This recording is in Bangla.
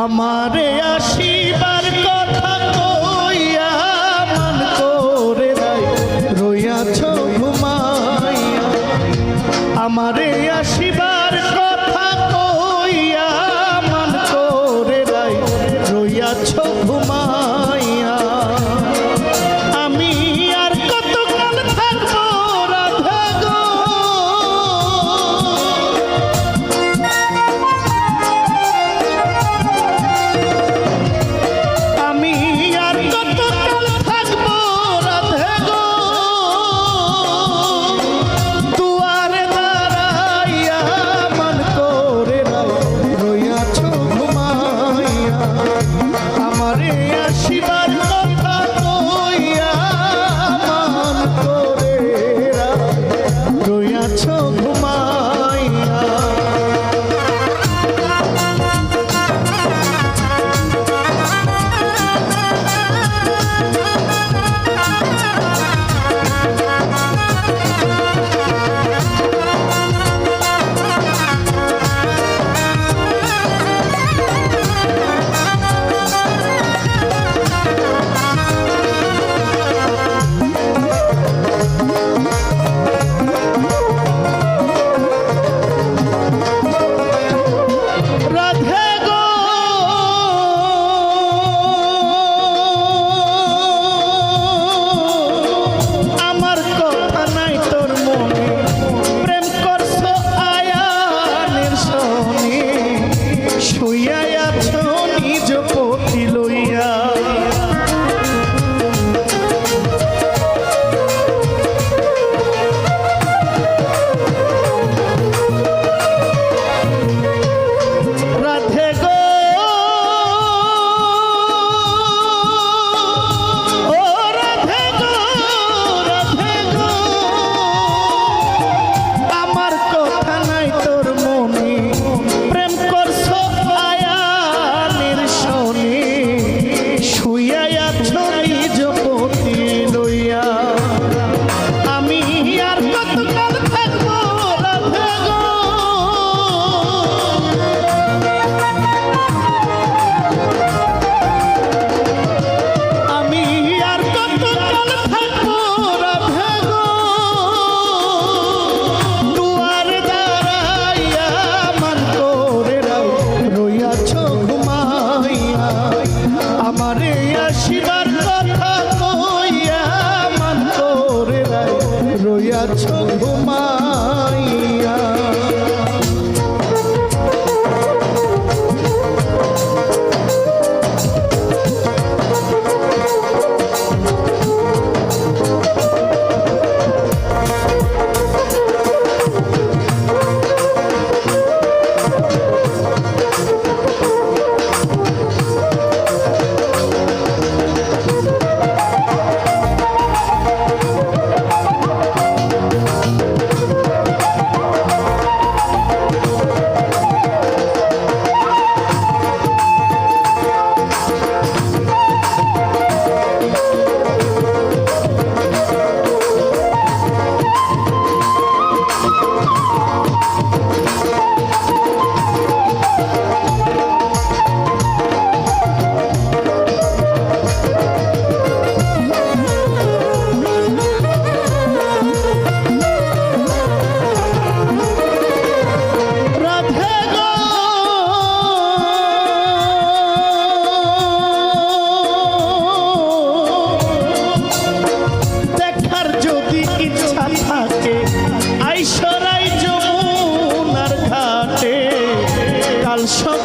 আমারে আসিবার কথা কইয়া মান করে রইয়াছ ঘুমাইয়া canción